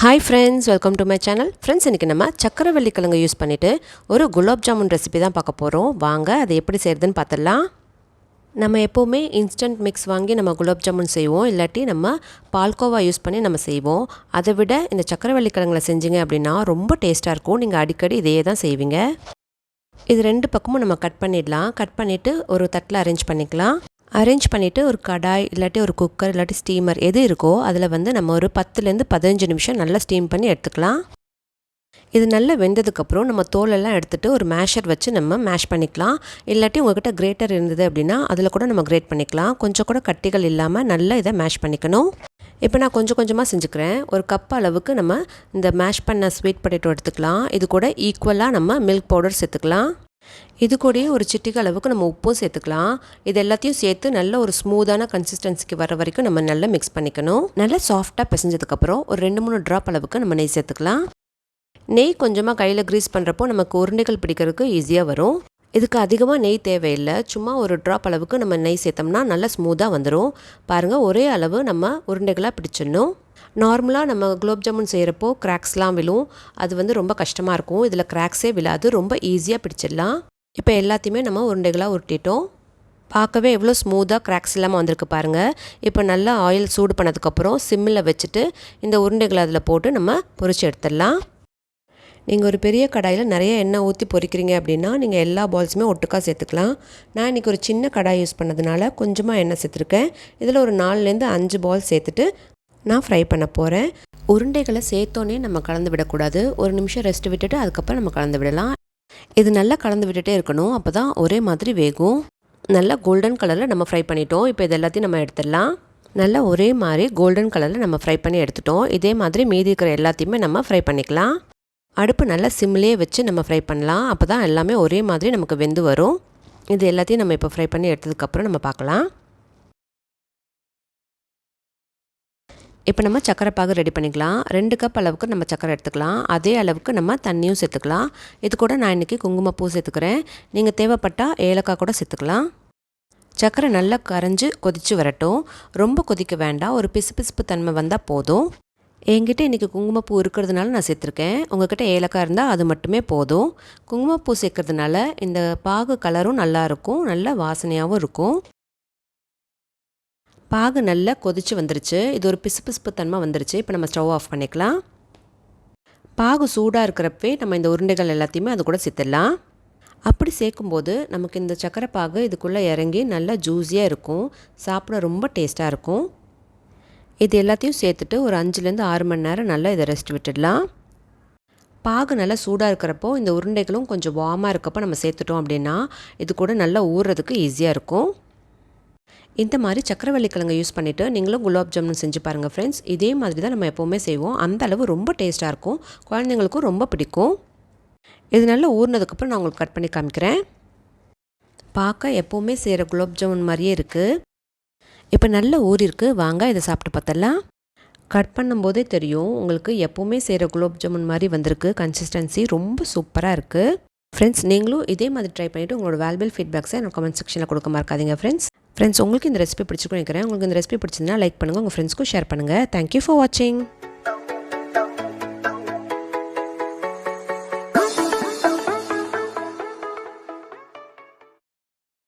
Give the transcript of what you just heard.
Hi friends welcome to my channel friends இன்றைக்கி நம்ம சக்கரவள்ளி கிழங்கு யூஸ் பண்ணிவிட்டு ஒரு குலாப் ஜாமுன் ரெசிபி தான் பார்க்க போகிறோம் வாங்க அதை எப்படி செய்கிறதுன்னு பார்த்துடலாம். நம்ம எப்போவுமே இன்ஸ்டன்ட் மிக்ஸ் வாங்கி நம்ம குலாப் ஜாமுன் செய்வோம். இல்லாட்டி நம்ம பால்கோவா யூஸ் பண்ணி நம்ம செய்வோம். அதை விட இந்த சக்கரவள்ளி கிழங்குல செஞ்சீங்க அப்படின்னா ரொம்ப டேஸ்ட்டாக இருக்கும். நீங்கள் அடிக்கடி இதையே தான் செய்வீங்க. இது ரெண்டு பக்கமும் நம்ம கட் பண்ணிடலாம். கட் பண்ணிவிட்டு ஒரு தட்டில் அரேஞ்ச் பண்ணிக்கலாம். அரேஞ்ச் பண்ணிவிட்டு ஒரு கடாய் இல்லாட்டி ஒரு குக்கர் இல்லாட்டி ஸ்டீமர் எது இருக்கோ அதில் வந்து நம்ம ஒரு பத்துலேருந்து பதினஞ்சு நிமிஷம் நல்லா ஸ்டீம் பண்ணி எடுத்துக்கலாம். இது நல்லா வெந்ததுக்கப்புறம் நம்ம தோலெல்லாம் எடுத்துகிட்டு ஒரு மேஷர் வச்சு நம்ம மேஷ் பண்ணிக்கலாம். இல்லாட்டி உங்கள்கிட்ட கிரேட்டர் இருந்தது அப்படின்னா அதில் கூட நம்ம கிரேட் பண்ணிக்கலாம். கொஞ்சம் கூட கட்டிகள் இல்லாமல் நல்லா இதை மேஷ் பண்ணிக்கணும். இப்போ நான் கொஞ்சம் கொஞ்சமாக செஞ்சுக்கிறேன். ஒரு கப் அளவுக்கு நம்ம இந்த மேஷ் பண்ண ஸ்வீட் பொட்டேட்டோ எடுத்துக்கலாம். இது கூட ஈக்குவலாக நம்ம மில்க் பவுடர் சேர்த்துக்கலாம். இது கூடயே ஒரு சிட்டிக்கு அளவுக்கு நம்ம உப்பும் சேர்த்துக்கலாம். இது எல்லாத்தையும் சேர்த்து நல்ல ஒரு ஸ்மூத்தான கன்சிஸ்டன்சிக்கு வர வரைக்கும் நம்ம நல்லா மிக்ஸ் பண்ணிக்கணும். நல்லா சாஃப்டாக பிசைஞ்சதுக்கப்புறம் ஒரு ரெண்டு மூணு ட்ராப் அளவுக்கு நம்ம நெய் சேர்த்துக்கலாம். நெய் கொஞ்சமாக கையில் க்ரீஸ் பண்ணுறப்போ நமக்கு உருண்டைகள் பிடிக்கிறதுக்கு ஈஸியாக வரும். இதுக்கு அதிகமாக நெய் தேவையில்லை. சும்மா ஒரு ட்ராப் அளவுக்கு நம்ம நெய் சேர்த்தோம்னா நல்லா ஸ்மூத்தாக வந்துடும் பாருங்கள் ஒரே அளவு நம்ம உருண்டைகளாக பிடிச்சிடணும். நார்மலாக நம்ம குலோப் ஜாமுன் செய்கிறப்போ கிராக்ஸ்லாம் விழும். அது வந்து ரொம்ப கஷ்டமாக இருக்கும். இதில் கிராக்ஸே விழாது. ரொம்ப ஈஸியாக பிடிச்சிடலாம். இப்போ எல்லாத்தையுமே நம்ம உருண்டைகளாக உருட்டிட்டோம். பார்க்கவே எவ்வளோ ஸ்மூத்தாக கிராக்ஸ் இல்லாமல் வந்திருக்கு பாருங்கள் இப்போ நல்லா ஆயில் சூடு பண்ணதுக்கப்புறம் சிம்மில் வச்சுட்டு இந்த உருண்டைகளை அதில் போட்டு நம்ம பொறிச்சு எடுத்துடலாம். நீங்கள் ஒரு பெரிய கடாயில் நிறைய எண்ணெய் ஊற்றி பொறிக்கிறீங்க அப்படின்னா நீங்கள் எல்லா பால்ஸுமே ஒட்டுக்காக சேர்த்துக்கலாம். நான் இன்றைக்கி ஒரு சின்ன கடாய் யூஸ் பண்ணதுனால கொஞ்சமாக எண்ணெய் சேர்த்துருக்கேன். இதில் ஒரு நாலுலேருந்து அஞ்சு பால் சேர்த்துட்டு நான் ஃப்ரை பண்ண போகிறேன் உருண்டைகளை சேர்த்தோன்னே நம்ம கலந்து விடக்கூடாது. ஒரு நிமிஷம் ரெஸ்ட் விட்டுட்டு அதுக்கப்புறம் நம்ம கலந்து விடலாம். இது நல்லா கலந்து விட்டுட்டே இருக்கணும். அப்போ தான் ஒரே மாதிரி வேகும். நல்லா கோல்டன் கலரில் நம்ம ஃப்ரை பண்ணிட்டோம். இப்போ இது எல்லாத்தையும் நம்ம எடுத்துடலாம். நல்லா ஒரே மாதிரி கோல்டன் கலரில் நம்ம ஃப்ரை பண்ணி எடுத்துட்டோம். இதே மாதிரி மீதி இருக்கிற எல்லாத்தையுமே நம்ம ஃப்ரை பண்ணிக்கலாம். அடுப்பு நல்லா சிம்லேயே வச்சு நம்ம ஃப்ரை பண்ணலாம். அப்போ தான் எல்லாமே ஒரே மாதிரி நமக்கு வெந்து வரும். இது எல்லாத்தையும் நம்ம இப்போ ஃப்ரை பண்ணி எடுத்ததுக்கப்புறம் நம்ம பார்க்கலாம். இப்போ நம்ம சக்கரை பாகு ரெடி பண்ணிக்கலாம். ரெண்டு கப் அளவுக்கு நம்ம சக்கரை எடுத்துக்கலாம். அதே அளவுக்கு நம்ம தண்ணியும் சேர்த்துக்கலாம். இது கூட நான் இன்றைக்கி குங்குமப்பூ சேர்த்துக்கிறேன். நீங்கள் தேவைப்பட்டால் ஏலக்காய் கூட சேர்த்துக்கலாம். சக்கரை நல்லா கரைஞ்சி கொதித்து வரட்டும். ரொம்ப கொதிக்க வேண்டாம். ஒரு பிசு பிசுப்பு தன்மை வந்தால் போதும். என்கிட்ட இன்றைக்கி குங்குமப்பூ இருக்கிறதுனால நான் சேர்த்துருக்கேன். உங்கள்கிட்ட ஏலக்காய் இருந்தால் அது மட்டுமே போதும். குங்குமப்பூ சேர்க்கறதுனால இந்த பாகு கலரும் நல்லாயிருக்கும் நல்ல வாசனையாகவும் இருக்கும். பாகு நல்லா கொதிச்சு வந்துருச்சு. இது ஒரு பிசு பிசுப்பு தன்மை வந்துருச்சு. இப்போ நம்ம ஸ்டவ் ஆஃப் பண்ணிக்கலாம். பாகு சூடாக இருக்கிறப்பே நம்ம இந்த உருண்டைகள் எல்லாத்தையுமே அது கூட சேர்த்துடலாம். அப்படி சேர்க்கும்போது நமக்கு இந்த சக்கரை பாகு இதுக்குள்ளே இறங்கி நல்லா ஜூஸியாக இருக்கும். சாப்பிட ரொம்ப டேஸ்ட்டாக இருக்கும். இது எல்லாத்தையும் சேர்த்துட்டு ஒரு அஞ்சுலேருந்து ஆறு மணி நேரம் நல்லா இதை ரெஸ்ட் விட்டுடலாம். பாகு நல்லா சூடாக இருக்கிறப்போ இந்த உருண்டைகளும் கொஞ்சம் வார்மாக இருக்கப்போ நம்ம சேர்த்துட்டோம் அப்படின்னா இது கூட நல்லா ஊறுறதுக்கு ஈஸியாக இருக்கும். இந்த மாதிரி சக்கரவள்ளி கிழங்கு யூஸ் பண்ணிவிட்டு நீங்களும் குலாப் ஜாமுன் செஞ்சு பாருங்கள் ஃப்ரெண்ட்ஸ் இதே மாதிரி தான் நம்ம எப்போவுமே செய்வோம். அந்த அளவு ரொம்ப டேஸ்ட்டாக இருக்கும். குழந்தைங்களுக்கும் ரொம்ப பிடிக்கும். இது நல்லா ஊறினதுக்கப்புறம் நான் உங்களுக்கு கட் பண்ணி காமிக்கிறேன். பார்க்க எப்போவுமே செய்கிற குலாப் ஜாமுன் மாதிரியே இருக்குது இப்போ நல்ல ஊறிருக்கு வாங்க இதை சாப்பிட்டு பார்த்தலாம் கட் பண்ணும்போதே தெரியும். உங்களுக்கு எப்போவுமே செய்கிற குலாப் ஜாமுன் மாதிரி வந்திருக்கு. கன்சிஸ்டன்சி ரொம்ப சூப்பராக இருக்குது ஃப்ரெண்ட்ஸ் நீங்களும் இதே மாதிரி ட்ரை பண்ணிவிட்டு உங்களோட வேல்பிள் ஃபீட்பேக்ஸை எனக்கு கமெண்ட் செக்ஷனில் கொடுக்க மறக்காதீங்க ஃப்ரெண்ட்ஸ் ஃப்ரெண்ட்ஸ் உங்களுக்கு இந்த ரெசிபி பிடிச்சிருக்கும் நினைக்கிறேன். உங்களுக்கு இந்த ரெசிபி பிடிச்சிருந்தா லைக் பண்ணுங்கள் உங்கள் ஃப்ரெண்ட்ஸ்க்கும் ஷேர் பண்ணுங்கள் தேங்க்யூ ஃபார் வாட்சிங்